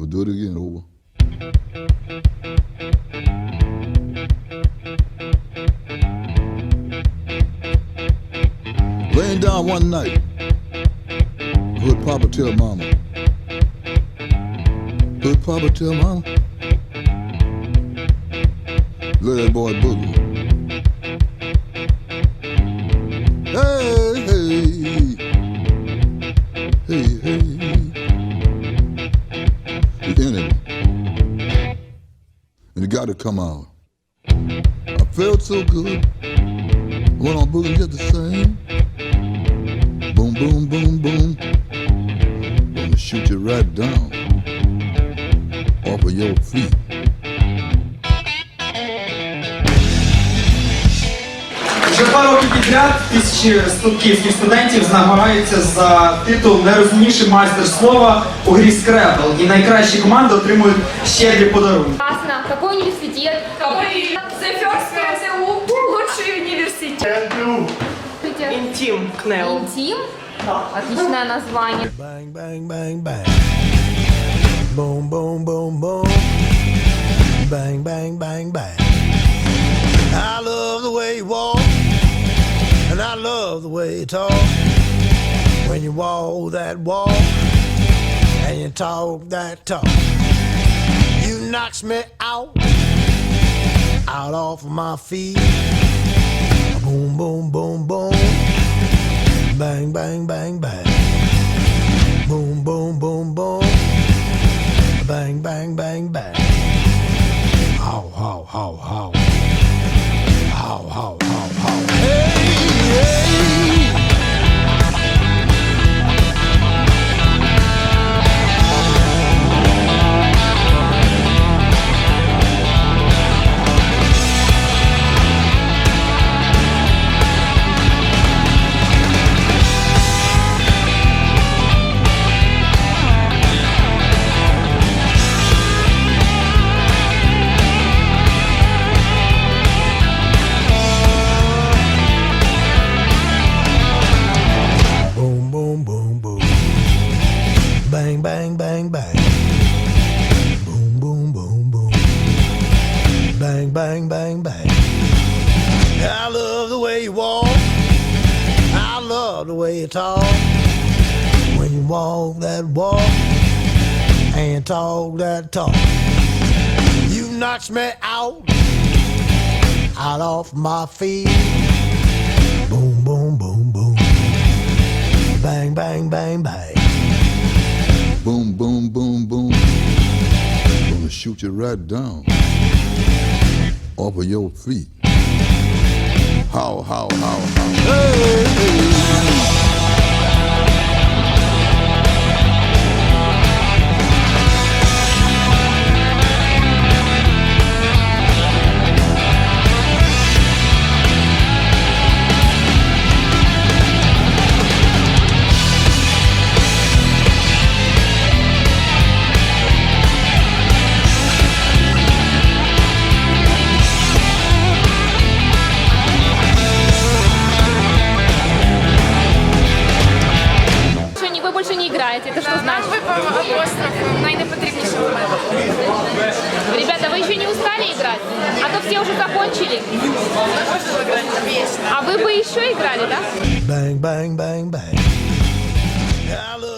Go do it again. Over. Laying down one night, heard Papa tell Mama. Heard Papa tell Mama. Let that boy boogie. Enemy. And it got to come out. I felt so good. Went on boogie just the same. Boom, boom, boom, boom. Gonna shoot you right down off of your feet. Вже два роки підряд тисячі київських студентів знагораються за титул найрозумніший майстер слова у грі Scrabble. І найкращі команди отримують щедрі подарунки. Классно. Какой университет? Какой? The First КСУ лучший университет. Інтім КНЕУ. Интим? Отличное название. Bang, bang, bang, bang. Boom, boom, boom, boom. Bang, bang, bang, bang. I love the way you walk, and I love the way you talk. When you walk that walk, and you talk that talk, you knocks me out, out off of my feet. Boom, boom, boom, boom. Bang, bang, bang, bang. Boom, boom, boom, boom. Bang, bang, bang, bang. How, how, how, how. How, how, how, Bang, bang, bang. I love the way you walk. I love the way you talk. When you walk that walk and talk that talk, you knocks me out, out off my feet. Boom, boom, boom, boom. Bang, bang, bang, bang. Boom, boom, boom, boom. Gonna shoot you right down off of your feet. How, how, how, how. Hey. играете? Это что Нам значит? випав апостроф найнепотрібніший момент. Ребята, вы еще не устали играть? А то все уже закончили. Можемо грати на пісню. А вы бы еще играли, да? Bang, bang, bang, bang. I love